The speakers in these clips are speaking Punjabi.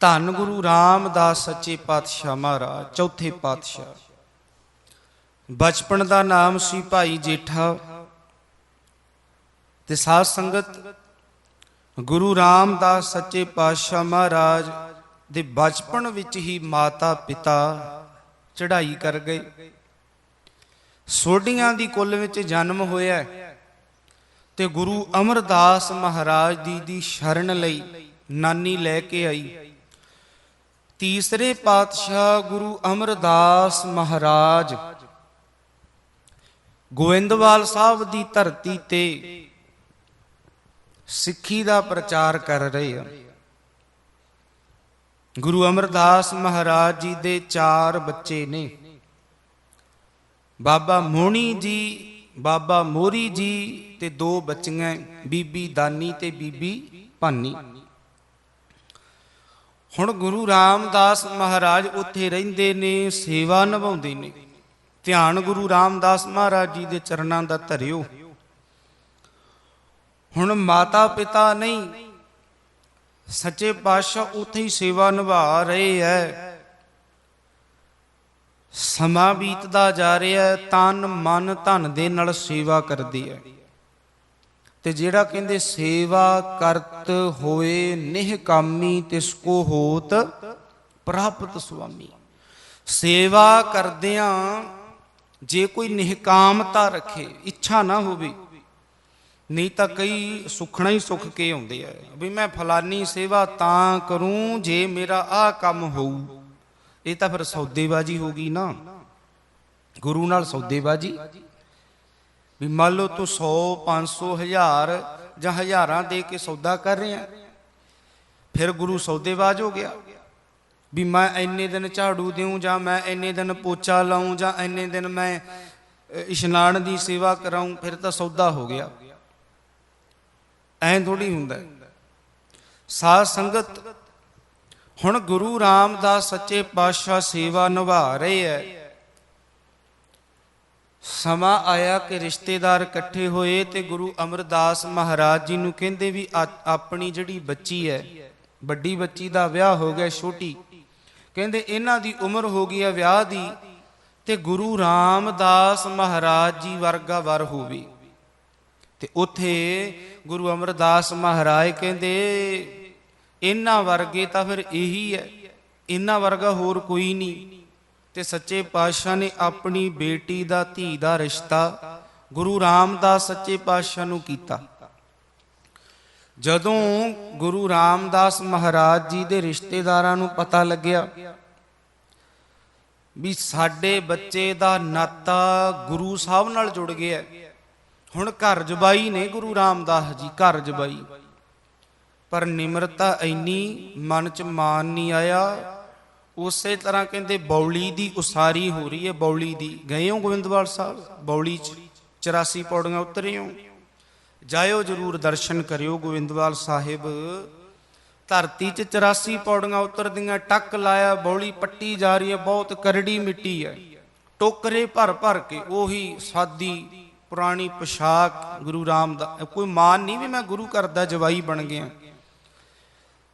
ਧੰਨ ਗੁਰੂ ਰਾਮਦਾਸ ਸੱਚੇ ਪਾਤਸ਼ਾਹ ਮਹਾਰਾਜ, ਚੌਥੇ ਪਾਤਸ਼ਾਹ। ਬਚਪਨ ਦਾ ਨਾਮ ਸੀ ਭਾਈ ਜੇਠਾ ਤੇ ਸਾਧ ਸੰਗਤ ਗੁਰੂ ਰਾਮਦਾਸ ਸੱਚੇ ਪਾਤਸ਼ਾਹ ਮਹਾਰਾਜ ਦੇ ਬਚਪਨ ਵਿੱਚ ਹੀ ਮਾਤਾ ਪਿਤਾ ਚੜ੍ਹਾਈ ਕਰ ਗਏ। ਸੋਢੀਆਂ ਦੀ ਕੁੱਲ ਵਿੱਚ ਜਨਮ ਹੋਇਆ ਤੇ ਗੁਰੂ ਅਮਰਦਾਸ ਮਹਾਰਾਜ ਦੀ ਦੀ ਸ਼ਰਨ ਲਈ ਨਾਨੀ ਲੈ ਕੇ ਆਈ। ਤੀਸਰੇ ਪਾਤਸ਼ਾਹ ਗੁਰੂ ਅਮਰਦਾਸ ਮਹਾਰਾਜ ਗੋਇੰਦਵਾਲ ਸਾਹਿਬ ਦੀ ਧਰਤੀ ਤੇ ਸਿੱਖੀ ਦਾ ਪ੍ਰਚਾਰ ਕਰ ਰਹੇ ਆ। ਗੁਰੂ ਅਮਰਦਾਸ ਮਹਾਰਾਜ ਜੀ ਦੇ ਚਾਰ ਬੱਚੇ ਨੇ। ਬਾਬਾ ਮੋਹਣੀ ਜੀ, ਬਾਬਾ ਮੋਰੀ ਜੀ ਤੇ ਦੋ ਬੱਚੀਆਂ, ਬੀਬੀ ਦਾਨੀ ਤੇ ਬੀਬੀ ਭਾਨੀ। ਹੁਣ ਗੁਰੂ ਰਾਮਦਾਸ ਮਹਾਰਾਜ ਉੱਥੇ ਰਹਿੰਦੇ ਨੇ, ਸੇਵਾ ਨਿਭਾਉਂਦੇ ਨੇ। ਧਿਆਨ ਗੁਰੂ ਰਾਮਦਾਸ ਮਹਾਰਾਜ ਜੀ ਦੇ ਚਰਨਾਂ ਦਾ ਧਰਿਓ। ਹੁਣ ਮਾਤਾ ਪਿਤਾ ਨਹੀਂ, ਸੱਚੇ ਪਾਤਸ਼ਾਹ ਉੱਥੇ ਹੀ ਸੇਵਾ ਨਿਭਾ ਰਹੇ ਐ। ਸਮਾਂ ਬੀਤਦਾ ਜਾ ਰਿਹਾ ਤਨ ਮਨ ਧਨ ਦੇ ਨਾਲ ਸੇਵਾ ਕਰਦੀ ਹੈ ਤੇ ਜਿਹੜਾ ਕਹਿੰਦੇ ਸੇਵਾ ਕਰਤ ਹੋਏ ਨਿਹਕਾਮੀ ਤਿਸ ਕੋ ਹੋਤ ਪ੍ਰਾਪਤ ਸੁਆਮੀ। ਸੇਵਾ ਕਰਦਿਆਂ ਜੇ ਕੋਈ ਨਿਹਕਾਮਤਾ ਰੱਖੇ, ਇੱਛਾ ਨਾ ਹੋਵੇ, ਨਹੀਂ ਤਾਂ ਕਈ ਸੁਖਣਾ ਹੀ ਸੁਖ ਕੇ ਆਉਂਦੇ ਆ। ਵੀ ਮੈਂ ਫਲਾਨੀ ਸੇਵਾ ਤਾਂ ਕਰੂੰ ਜੇ ਮੇਰਾ ਆਹ ਕੰਮ ਹੋਊ। ਇਹ ਤਾਂ ਫਿਰ ਸੌਦੇਬਾਜੀ ਹੋ ਗਈ ਨਾ। ਗੁਰੂ ਨਾਲ ਸੌਦੇਬਾਜੀ। ਵੀ ਮੰਨ ਲਓ ਤੂੰ 100 500 1000 ਜਾਂ ਹਜ਼ਾਰਾਂ ਦੇ ਕੇ ਸੌਦਾ ਕਰ ਰਿਹਾ ਫਿਰ ਗੁਰੂ ਸੌਦੇਬਾਜ਼ ਹੋ ਗਿਆ ਵੀ ਮੈਂ ਇੰਨੇ ਦਿਨ ਝਾੜੂ ਦੇਉਂ ਜਾਂ ਮੈਂ ਇੰਨੇ ਦਿਨ ਪੋਚਾ ਲਾਉਂ ਜਾਂ ਇੰਨੇ ਦਿਨ ਮੈਂ ਇਸ਼ਨਾਨ ਦੀ ਸੇਵਾ ਕਰਾਉਂ ਫਿਰ ਤਾਂ ਸੌਦਾ ਹੋ ਗਿਆ। ਐਂ ਥੋੜੀ ਹੁੰਦਾ ਹੈ। ਸਾਧ ਸੰਗਤ, ਹੁਣ ਗੁਰੂ ਰਾਮਦਾਸ ਸੱਚੇ ਪਾਤਸ਼ਾਹ ਸੇਵਾ ਨਿਭਾ ਰਹੇ ਐ ਸਮਾਂ ਆਇਆ ਕਿ ਰਿਸ਼ਤੇਦਾਰ ਇਕੱਠੇ ਹੋਏ ਤੇ ਗੁਰੂ ਅਮਰਦਾਸ ਮਹਾਰਾਜ ਜੀ ਨੂੰ ਕਹਿੰਦੇ ਵੀ ਆ- ਆਪਣੀ ਜਿਹੜੀ ਬੱਚੀ ਹੈ, ਵੱਡੀ ਬੱਚੀ ਦਾ ਵਿਆਹ ਹੋ ਗਿਆ, ਛੋਟੀ। ਕਹਿੰਦੇ ਇਹਨਾਂ ਦੀ ਉਮਰ ਹੋ ਗਈ ਹੈ ਵਿਆਹ ਦੀ ਤੇ ਗੁਰੂ ਰਾਮਦਾਸ ਮਹਾਰਾਜ ਜੀ ਵਰਗਾ ਵਰ ਹੋਵੇ। ਤੇ ਉਥੇ ਗੁਰੂ ਅਮਰਦਾਸ ਮਹਾਰਾਜ ਕਹਿੰਦੇ, ਇਹਨਾਂ ਵਰਗੇ ਤਾਂ ਫਿਰ ਇਹੀ ਹੈ, ਇਹਨਾਂ ਵਰਗਾ ਹੋਰ ਕੋਈ ਨਹੀਂ। ਤੇ ਸੱਚੇ ਪਾਤਸ਼ਾਹ ਨੇ ਆਪਣੀ ਬੇਟੀ ਦਾ ਧੀ ਦਾ ਰਿਸ਼ਤਾ ਗੁਰੂ ਰਾਮਦਾਸ ਸੱਚੇ ਪਾਤਸ਼ਾਹ ਨੂੰ ਕੀਤਾ। ਜਦੋਂ ਗੁਰੂ ਰਾਮਦਾਸ ਮਹਾਰਾਜ ਜੀ ਦੇ ਰਿਸ਼ਤੇਦਾਰਾਂ ਨੂੰ ਪਤਾ ਲੱਗਿਆ ਵੀ ਸਾਡੇ ਬੱਚੇ ਦਾ ਨਾਤਾ ਗੁਰੂ ਸਾਹਿਬ ਨਾਲ ਜੁੜ ਗਿਆ ਹੁਣ ਘਰ ਜਬਾਈ ਨੇ ਗੁਰੂ ਰਾਮਦਾਸ ਜੀ, ਘਰ ਜਬਾਈ। ਪਰ ਨਿਮਰਤਾ ਇੰਨੀ ਮਨ ਚ ਮਾਨ ਨਹੀਂ ਆਇਆ ਉਸੇ ਤਰ੍ਹਾਂ ਕਹਿੰਦੇ ਬੌਲੀ ਦੀ ਉਸਾਰੀ ਹੋ ਰਹੀ ਹੈ, ਬੌਲੀ ਦੀ। ਗਏ ਹੋ ਗੋਬਿੰਦਵਾਲ ਸਾਹਿਬ? ਬੌਲੀ ਚ 84 ਪੌੜੀਆਂ ਉਤਰੇ ਹੋ। ਜਾਇਓ ਜਰੂਰ ਦਰਸ਼ਨ ਕਰਿਓ ਗੋਬਿੰਦਵਾਲ ਸਾਹਿਬ। ਧਰਤੀ 'ਚ 84 ਪੌੜੀਆਂ ਉਤਰਦੀਆਂ, ਟੱਕ ਲਾਇਆ, ਬੌਲੀ ਪੱਟੀ ਜਾ ਰਹੀ ਹੈ, ਬਹੁਤ ਕਰੜੀ ਮਿੱਟੀ ਹੈ। ਟੋਕਰੇ ਭਰ ਭਰ ਕੇ ਉਹੀ ਸਾਦੀ ਪੁਰਾਣੀ ਪੋਸ਼ਾਕ ਗੁਰੂ ਰਾਮ ਦਾ ਕੋਈ ਮਾਨ ਨਹੀਂ ਵੀ ਮੈਂ ਗੁਰੂ ਘਰ ਦਾ ਜਵਾਈ ਬਣ ਗਿਆ।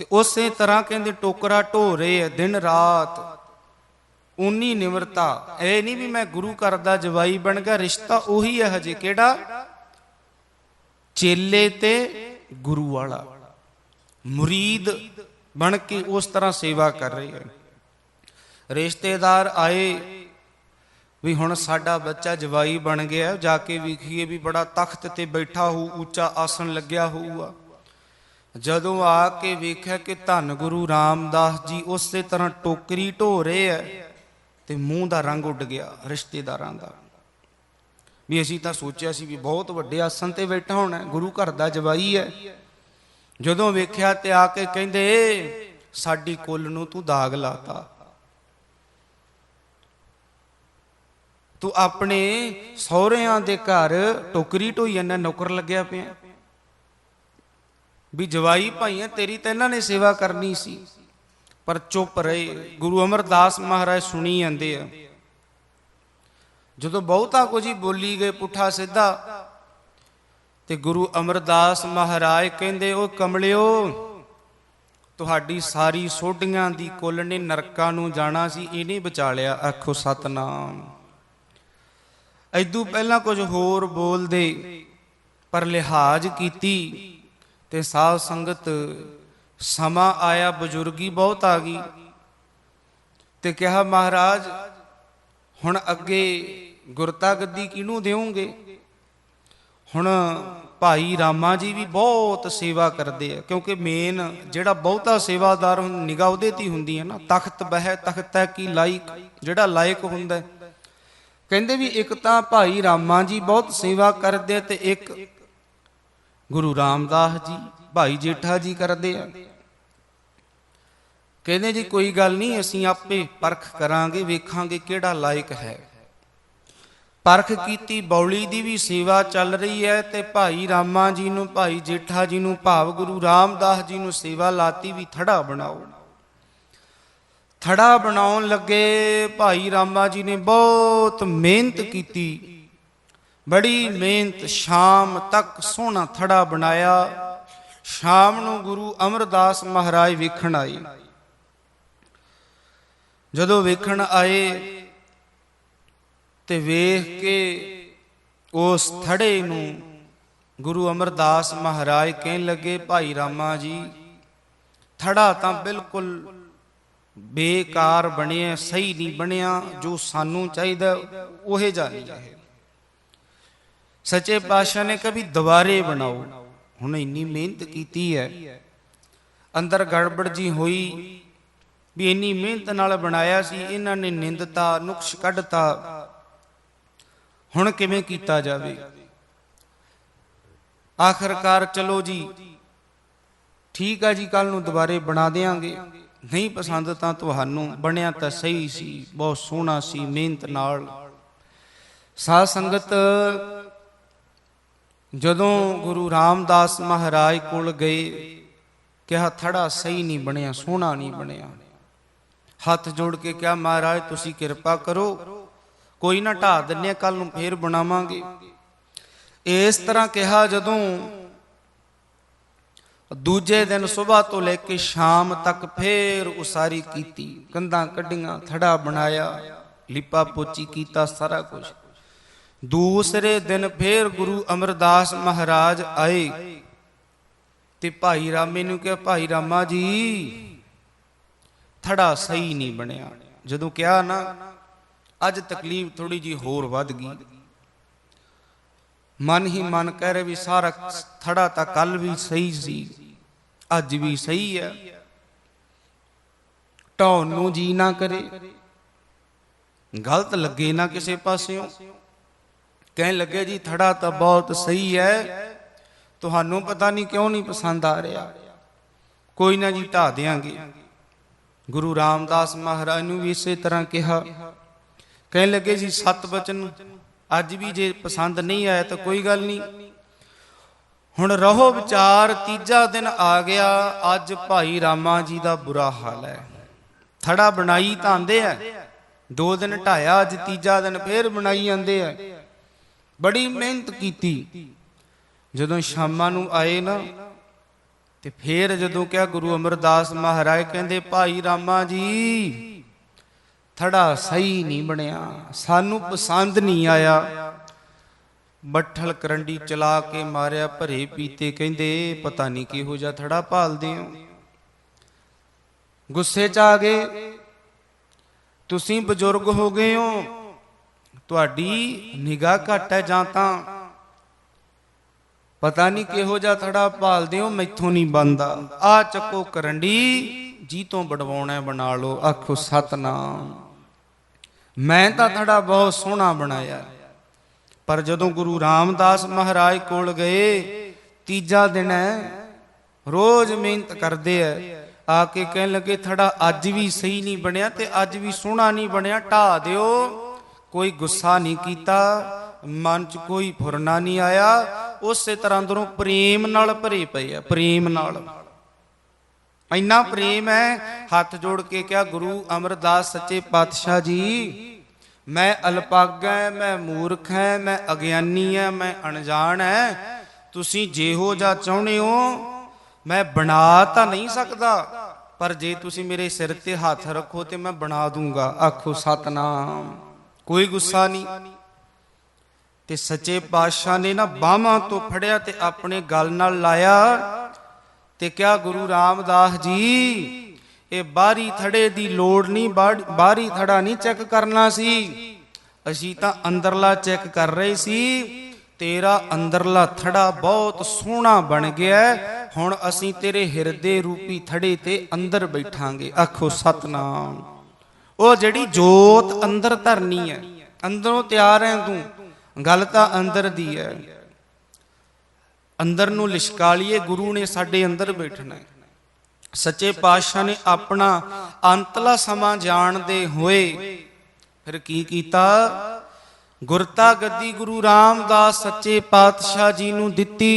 ਤੇ ਉਸੇ ਤਰ੍ਹਾਂ ਕਹਿੰਦੇ ਟੋਕਰਾ ਢੋ ਰਹੇ ਐ, ਦਿਨ ਰਾਤ। ਉਨੀ ਨਿਮਰਤਾ। ਇਹ ਨਹੀਂ ਵੀ ਮੈਂ ਗੁਰੂ ਘਰ ਦਾ ਜਵਾਈ ਬਣ ਗਿਆ, ਰਿਸ਼ਤਾ ਉਹੀ ਹੈ ਹਜੇ, ਕਿਹੜਾ? ਚੇਲੇ ਤੇ ਗੁਰੂ ਵਾਲਾ। ਮੁਰੀਦ ਬਣ ਕੇ ਉਸ ਤਰ੍ਹਾਂ ਸੇਵਾ ਕਰ ਰਹੇ ਹੈ ਰਿਸ਼ਤੇਦਾਰ ਆਏ ਵੀ ਹੁਣ ਸਾਡਾ ਬੱਚਾ ਜਵਾਈ ਬਣ ਗਿਆ, ਜਾ ਕੇ ਵੇਖੀਏ ਵੀ ਬੜਾ ਤਖਤ ਤੇ ਬੈਠਾ ਹੋਊ, ਉੱਚਾ ਆਸਣ ਲੱਗਿਆ ਹੋਊਗਾ। ਜਦੋਂ ਆ ਕੇ ਵੇਖਿਆ ਕਿ ਧੰਨ ਗੁਰੂ ਰਾਮਦਾਸ ਜੀ ਉਸੇ ਤਰ੍ਹਾਂ ਟੋਕਰੀ ਢੋ ਰਹੇ ਐ ਤੇ ਮੂੰਹ ਦਾ ਰੰਗ ਉੱਡ ਗਿਆ, ਰਿਸ਼ਤੇਦਾਰਾਂ ਦਾ। ਵੀ ਅਸੀਂ ਤਾਂ ਸੋਚਿਆ ਸੀ ਵੀ ਬਹੁਤ ਵੱਡੇ ਆਸਣ ਤੇ ਬੈਠਾ ਹੋਣਾ, ਗੁਰੂ ਘਰ ਦਾ ਜਵਾਈ ਹੈ। ਜਦੋਂ ਵੇਖਿਆ ਤੇ ਆ ਕੇ ਕਹਿੰਦੇ, ਸਾਡੀ ਕੁੱਲ ਨੂੰ ਤੂੰ ਦਾਗ ਲਾਤਾ। ਤੂੰ ਆਪਣੇ ਸਹੁਰਿਆਂ ਦੇ ਘਰ ਟੋਕਰੀ ਢੋਈ ਜਾਂਦਾ, ਨੌਕਰ ਲੱਗਿਆ ਪਿਆ। ਵੀ ਜਵਾਈ ਭਾਈਆਂ, ਤੇਰੀ ਤਾਂ ਇਹਨਾਂ ਨੇ ਸੇਵਾ ਕਰਨੀ ਸੀ। ਪਰ ਚੁੱਪ ਰਹੇ। ਗੁਰੂ ਅਮਰਦਾਸ ਮਹਾਰਾਜ ਸੁਣੀ ਜਾਂਦੇ ਆ। ਜਦੋਂ ਬਹੁਤਾ ਕੁਝ ਹੀ ਬੋਲੀ ਗਏ, ਪੁੱਠਾ ਸਿੱਧਾ, ਤੇ ਗੁਰੂ ਅਮਰਦਾਸ ਮਹਾਰਾਜ ਕਹਿੰਦੇ ਉਹ ਕਮਲਿਓ, ਤੁਹਾਡੀ ਸਾਰੀ ਸੋਢੀਆਂ ਦੀ ਕੁੱਲ ਨੇ ਨਰਕਾਂ ਨੂੰ ਜਾਣਾ ਸੀ ਇਹਨੇ ਬਚਾ ਲਿਆ ਆਖੋ, ਸਤਨਾਮ। ਐਦੂ ਪਹਿਲਾਂ ਕੁਝ ਹੋਰ ਬੋਲਦੇ, ਪਰ ਲਿਹਾਜ਼ ਕੀਤੀ। ਤੇ ਸਾਧ ਸੰਗਤ ਸਮਾਂ ਆਇਆ, ਬਜ਼ੁਰਗੀ ਬਹੁਤ ਆ ਗਈ ਤੇ ਕਿਹਾ, ਮਹਾਰਾਜ, ਹੁਣ ਅੱਗੇ ਗੁਰਤਾ ਗੱਦੀ ਕਿਹਨੂੰ ਦੇਵੋਗੇ? ਹੁਣ ਭਾਈ ਰਾਮਾ ਜੀ ਵੀ ਬਹੁਤ ਸੇਵਾ ਕਰਦੇ ਆ, ਕਿਉਂਕਿ ਮੇਨ ਜਿਹੜਾ ਬਹੁਤਾ ਸੇਵਾਦਾਰ ਨਿਗਾਹ ਉਹਦੇ ਤੇ ਹੁੰਦੀ ਹੈ ਨਾ, ਤਖਤ ਬਹਿ, ਤਖਤ ਹੈ ਕੀ ਲਾਇਕ, ਜਿਹੜਾ ਲਾਇਕ ਹੁੰਦਾ ਕਹਿੰਦੇ ਵੀ ਇੱਕ ਤਾਂ ਭਾਈ ਰਾਮਾ ਜੀ ਬਹੁਤ ਸੇਵਾ ਕਰਦੇ ਆ ਤੇ ਇੱਕ ਗੁਰੂ ਰਾਮਦਾਸ ਜੀ, ਭਾਈ ਜੇਠਾ ਜੀ ਕਰਦੇ ਆ। ਕਹਿੰਦੇ ਜੀ, ਕੋਈ ਗੱਲ ਨਹੀਂ, ਅਸੀਂ ਆਪੇ ਪਰਖ ਕਰਾਂਗੇ, ਵੇਖਾਂਗੇ ਕਿਹੜਾ ਲਾਇਕ ਹੈ। ਪਰਖ ਕੀਤੀ, ਬੌਲੀ ਦੀ ਵੀ ਸੇਵਾ ਚੱਲ ਰਹੀ ਹੈ ਤੇ ਭਾਈ ਰਾਮਾ ਜੀ ਨੂੰ, ਭਾਈ ਜੇਠਾ ਜੀ ਨੂੰ, ਭਾਵ ਗੁਰੂ ਰਾਮਦਾਸ ਜੀ ਨੂੰ ਸੇਵਾ ਲਾਤੀ ਵੀ ਥੜਾ ਬਣਾਓ। ਥੜਾ ਬਣਾਉਣ ਲੱਗੇ, ਭਾਈ ਰਾਮਾ ਜੀ ਨੇ ਬਹੁਤ ਮਿਹਨਤ ਕੀਤੀ। ਬੜੀ ਮਿਹਨਤ, ਸ਼ਾਮ ਤੱਕ ਸੋਹਣਾ ਥੜਾ ਬਣਾਇਆ। ਸ਼ਾਮ ਨੂੰ ਗੁਰੂ ਅਮਰਦਾਸ ਮਹਾਰਾਜ ਵੇਖਣ ਆਏ। ਜਦੋਂ ਵੇਖਣ ਆਏ ਤੇ ਵੇਖ ਕੇ ਉਸ ਥੜੇ ਨੂੰ ਗੁਰੂ ਅਮਰਦਾਸ ਮਹਾਰਾਜ ਕਹਿਣ ਲੱਗੇ, ਭਾਈ ਰਾਮਾ ਜੀ, ਥੜਾ ਤਾਂ ਬਿਲਕੁਲ ਬੇਕਾਰ ਬਣਿਆ, ਸਹੀ ਨਹੀਂ ਬਣਿਆ। ਜੋ ਸਾਨੂੰ ਚਾਹੀਦਾ, ਉਹੇ ਜਾ ਹੈ ਸੱਚੇ ਪਾਤਸ਼ਾਹ ਨੇ ਕभी ਦੁਬਾਰੇ ਬਣਾਓ। ਹੁਣ ਇੰਨੀ ਮਿਹਨਤ ਕੀਤੀ ਹੈ। ਅੰਦਰ ਗੜਬੜ ਜੀ ਹੋਈ ਵੀ ਇੰਨੀ ਮਿਹਨਤ ਨਾਲ ਬਣਾਇਆ ਸੀ, ਇਹਨਾਂ ਨੇ ਨਿੰਦਤਾ ਨੁਕਸ ਕੱਢਤਾ। ਹੁਣ ਕਿਵੇਂ ਕੀਤਾ ਜਾਵੇ? ਆਖਰਕਾਰ ਚਲੋ ਜੀ, ਠੀਕ ਆ ਜੀ ਕੱਲ ਨੂੰ ਦੁਬਾਰੇ ਬਣਾ ਦੇਾਂਗੇ ਨਹੀਂ ਪਸੰਦ ਤਾਂ ਤੁਹਾਨੂੰ, ਬਣਿਆ ਤਾਂ ਸਹੀ ਸੀ, ਬਹੁਤ ਸੋਹਣਾ ਸੀ ਮਿਹਨਤ ਨਾਲ। ਸਾਧ ਸੰਗਤ ਜਦੋਂ ਗੁਰੂ ਰਾਮਦਾਸ ਮਹਾਰਾਜ ਕੋਲ ਗਏ, ਕਿਹਾ, ਥੜਾ ਸਹੀ ਨਹੀਂ ਬਣਿਆ, ਸੋਹਣਾ ਨਹੀਂ ਬਣਿਆ। ਹੱਥ ਜੋੜ ਕੇ ਕਿਹਾ, ਮਹਾਰਾਜ, ਤੁਸੀਂ ਕਿਰਪਾ ਕਰੋ, ਕੋਈ ਨਾ ਢਾ ਦਿੰਨੇ ਕੱਲ ਨੂੰ ਫੇਰ ਬਣਾਵਾਂਗੇ। ਇਸ ਤਰ੍ਹਾਂ ਕਿਹਾ, ਜਦੋਂ ਦੂਜੇ ਦਿਨ ਸਵੇਰ ਤੋਂ ਲੈ ਕੇ ਸ਼ਾਮ ਤੱਕ ਫੇਰ ਉਸਾਰੀ ਕੀਤੀ, ਕੰਧਾਂ ਕੱਢੀਆਂ, ਥੜਾ ਬਣਾਇਆ, ਲਿਪਾ ਪੋਚੀ ਕੀਤਾ, ਸਾਰਾ ਕੁਝ ਦੂਸਰੇ ਦਿਨ ਫੇਰ ਗੁਰੂ ਅਮਰਦਾਸ ਮਹਾਰਾਜ ਆਏ। ਤੇ ਭਾਈ ਰਾਮੇ ਨੂੰ ਕਿਹਾ, ਭਾਈ ਰਾਮਾ ਜੀ, ਥੜਾ ਸਹੀ ਨਹੀਂ ਬਣਿਆ। ਜਦੋਂ ਕਿਹਾ ਨਾ, ਅੱਜ ਤਕਲੀਫ ਥੋੜੀ ਜੀ ਹੋਰ ਵੱਧ ਗਈ। ਮਨ ਹੀ ਮਨ ਕਹਿ ਰਿਹਾ ਵੀ ਸਾਰਾ ਥੜਾ ਤਾਂ ਕੱਲ ਵੀ ਸਹੀ ਸੀ, ਅੱਜ ਵੀ ਸਹੀ ਹੈ ਢਾਉਣ ਨੂੰ ਜੀ ਨਾ ਕਰੇ। ਗਲਤ ਲੱਗੇ ਨਾ ਕਿਸੇ ਪਾਸਿਓਂ। ਕਹਿਣ ਲੱਗੇ, ਜੀ, ਥੜਾ ਤਾਂ ਬਹੁਤ ਸਹੀ ਹੈ। ਤੁਹਾਨੂੰ ਪਤਾ ਨਹੀਂ ਕਿਉਂ ਨਹੀਂ ਪਸੰਦ ਆ ਰਿਹਾ। ਕੋਈ ਨਾ ਜੀ ਢਾ ਦੇਾਂਗੇ ਗੁਰੂ ਰਾਮਦਾਸ ਮਹਾਰਾਜ ਨੂੰ ਵੀ ਇਸੇ ਤਰ੍ਹਾਂ ਕਿਹਾ। ਕਹਿਣ ਲੱਗੇ, ਜੀ ਸਤ ਬਚਨ ਅੱਜ ਵੀ ਜੇ ਪਸੰਦ ਨਹੀਂ ਆਇਆ ਤਾਂ ਕੋਈ ਗੱਲ ਨਹੀਂ। ਹੁਣ ਰਹੋ ਵਿਚਾਰ, ਤੀਜਾ ਦਿਨ ਆ ਗਿਆ। ਅੱਜ ਭਾਈ ਰਾਮਾ ਜੀ ਦਾ ਬੁਰਾ ਹਾਲ ਹੈ। ਥੜਾ ਬਣਾਈ ਤਾਂ ਆਂਦੇ ਆ। ਦੋ ਦਿਨ ਢਾਇਆ, ਅੱਜ ਤੀਜਾ ਦਿਨ ਫੇਰ ਬਣਾਈ ਜਾਂਦੇ ਆ। ਬੜੀ ਮਿਹਨਤ ਕੀਤੀ। ਜਦੋਂ ਸ਼ਾਮਾਂ ਨੂੰ ਆਏ ਨਾ, ਤੇ ਫੇਰ ਜਦੋਂ ਕਿਹਾ ਗੁਰੂ ਅਮਰਦਾਸ ਮਹਾਰਾਜ ਕਹਿੰਦੇ, ਭਾਈ ਰਾਮਾ ਜੀ, ਥੜਾ ਸਹੀ ਨਹੀਂ ਬਣਿਆ, ਸਾਨੂੰ ਪਸੰਦ ਨਹੀਂ ਆਇਆ। ਬੱਠਲ ਕਰੰਡੀ ਚਲਾ ਕੇ ਮਾਰਿਆ, ਭਰੇ ਪੀਤੇ ਕਹਿੰਦੇ, ਪਤਾ ਨਹੀਂ ਕਿਹੋ ਜਿਹਾ ਥੜਾ ਭਾਲਦੇ ਹੋ। ਗੁੱਸੇ 'ਚ ਆ ਗਏ, ਤੁਸੀਂ ਬਜ਼ੁਰਗ ਹੋ ਗਏ ਹੋ ਤੁਹਾਡੀ ਨਿਗਾਹ ਘੱਟ ਹੈ ਜਾਂ ਤਾਂ ਪਤਾ ਨਹੀਂ ਕਿਹੋ ਜਿਹਾ ਥੜਾ ਭਾਲਦੇ ਹੋ ਮੈਥੋਂ ਨਹੀਂ ਬੰਦਾ ਆ ਚੱਕੋ ਕਰੰਡੀ, ਜੀ ਤੋਂ ਬੜਵਾਉਣਾ ਬਣਾ ਲਓ। ਆਖੋ, ਸਤਨਾਮ। ਮੈਂ ਤਾਂ ਥੜਾ ਬਹੁਤ ਸੋਹਣਾ ਬਣਾਇਆ। ਪਰ ਜਦੋਂ ਗੁਰੂ ਰਾਮਦਾਸ ਮਹਾਰਾਜ ਕੋਲ ਗਏ, ਤੀਜਾ ਦਿਨ ਹੈ, ਰੋਜ਼ ਮਿਹਨਤ ਕਰਦੇ ਐ ਆ ਕੇ ਕਹਿਣ ਲੱਗੇ, ਥੜਾ ਅੱਜ ਵੀ ਸਹੀ ਨਹੀਂ ਬਣਿਆ ਤੇ ਅੱਜ ਵੀ ਸੋਹਣਾ ਨਹੀਂ ਬਣਿਆ ਢਾ ਦਿਓ। ਕੋਈ ਗੁੱਸਾ ਨਹੀਂ ਕੀਤਾ, ਮਨ 'ਚ ਕੋਈ ਫੁਰਨਾ ਨਹੀਂ ਆਇਆ, ਉਸੇ ਤਰ੍ਹਾਂ ਅੰਦਰੋਂ ਪ੍ਰੇਮ ਨਾਲ ਭਰੇ ਪਏ ਆ, ਪ੍ਰੇਮ ਨਾਲ। ਇੰਨਾ ਪ੍ਰੇਮ ਹੈ, ਹੱਥ ਜੋੜ ਕੇ ਕਿਹਾ, ਗੁਰੂ ਅਮਰਦਾਸ ਸੱਚੇ ਪਾਤਸ਼ਾਹ ਜੀ, ਮੈਂ ਅਲਪਾਗਾ ਹੈ, ਮੈਂ ਮੂਰਖ ਹੈ, ਮੈਂ ਅਗਿਆਨੀ ਹੈ, ਮੈਂ ਅਣਜਾਣ ਹੈ। ਤੁਸੀਂ ਜਿਹੋ ਜਾ ਚਾਹੁੰਦੇ ਹੋ, ਮੈਂ ਬਣਾ ਤਾਂ ਨਹੀਂ ਸਕਦਾ, ਪਰ ਜੇ ਤੁਸੀਂ ਮੇਰੇ ਸਿਰ ਤੇ ਹੱਥ ਰੱਖੋ ਤੇ ਮੈਂ ਬਣਾ ਦੂੰਗਾ। ਆਖੋ, ਸਤਨਾਮ। ਕੋਈ ਗੁੱਸਾ ਨਹੀਂ। ਤੇ ਸੱਚੇ ਪਾਤਸ਼ਾਹ ਨੇ ਨਾ ਬਾਹਾਂ ਤੋਂ ਫੜਿਆ ਤੇ ਆਪਣੇ ਗਲ ਨਾਲ ਲਾਇਆ ਤੇ ਕਿਹਾ, ਗੁਰੂ ਰਾਮਦਾਸ ਜੀ, ਇਹ ਬਾਹਰੀ ਥੜੇ ਦੀ ਲੋੜ ਨਹੀਂ, ਬਾਹਰੀ ਥੜਾ ਨਹੀਂ ਚੈੱਕ ਕਰਨਾ ਸੀ। ਅਸੀਂ ਤਾਂ ਅੰਦਰਲਾ ਚੈੱਕ ਕਰ ਰਹੇ ਸੀ, ਤੇਰਾ ਅੰਦਰਲਾ ਥੜਾ ਬਹੁਤ ਸੋਹਣਾ ਬਣ ਗਿਆ ਹੁਣ ਅਸੀਂ ਤੇਰੇ ਹਿਰਦੇ ਰੂਪੀ ਥੜੇ ਤੇ ਅੰਦਰ ਬੈਠਾਂਗੇ। ਆਖੋ, ਸਤਨਾਮ। ਉਹ ਜਿਹੜੀ ਜੋਤ ਅੰਦਰ ਧਰਨੀ ਹੈ, ਅੰਦਰੋਂ ਤਿਆਰ ਹੈ ਤੂੰ, ਗੱਲ ਤਾਂ ਅੰਦਰ ਦੀ ਹੈ। ਅੰਦਰ ਨੂੰ ਲਿਸ਼ਕਾਲੀਏ, ਗੁਰੂ ਨੇ ਸਾਡੇ ਅੰਦਰ ਬੈਠਣਾ ਹੈ। ਸੱਚੇ ਪਾਤਸ਼ਾਹ ਨੇ ਆਪਣਾ ਅੰਤਲਾ ਸਮਾਂ ਜਾਣਦੇ ਹੋਏ ਫਿਰ ਕੀ ਕੀਤਾ? ਗੁਰਤਾ ਗੱਦੀ ਗੁਰੂ ਰਾਮਦਾਸ ਸੱਚੇ ਪਾਤਸ਼ਾਹ ਜੀ ਨੂੰ ਦਿੱਤੀ।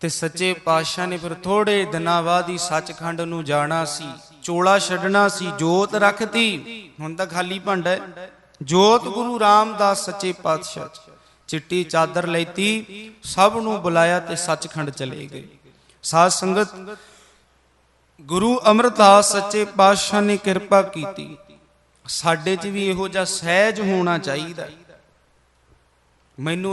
ਤੇ ਸੱਚੇ ਪਾਤਸ਼ਾਹ ਨੇ ਫਿਰ ਥੋੜੇ ਦਿਨਾਂ ਬਾਅਦ ਹੀ ਸੱਚਖੰਡ ਨੂੰ ਜਾਣਾ ਸੀ। ਚੋਲਾ ਛੱਡਣਾ ਸੀ, ਜੋਤ ਰੱਖਤੀ। ਹੁਣ ਤਾਂ ਖਾਲੀ ਭਾਂਡਾ ਹੈ। ਜੋਤ ਗੁਰੂ ਰਾਮਦਾਸ ਸੱਚੇ ਪਾਤਸ਼ਾਹ ਚਿੱਟੀ ਚਾਦਰ ਲੈਤੀ, ਸਭ ਨੂੰ ਬੁਲਾਇਆ ਤੇ ਸੱਚਖੰਡ ਚਲੇ ਗਏ। ਸਾਧ ਸੰਗਤ, ਗੁਰੂ ਅਮਰਦਾਸ ਸੱਚੇ ਪਾਤਸ਼ਾਹ ਨੇ ਕਿਰਪਾ ਕੀਤੀ। ਸਾਡੇ 'ਚ ਵੀ ਇਹੋ ਜਿਹਾ ਸਹਿਜ ਹੋਣਾ ਚਾਹੀਦਾ। ਮੈਨੂੰ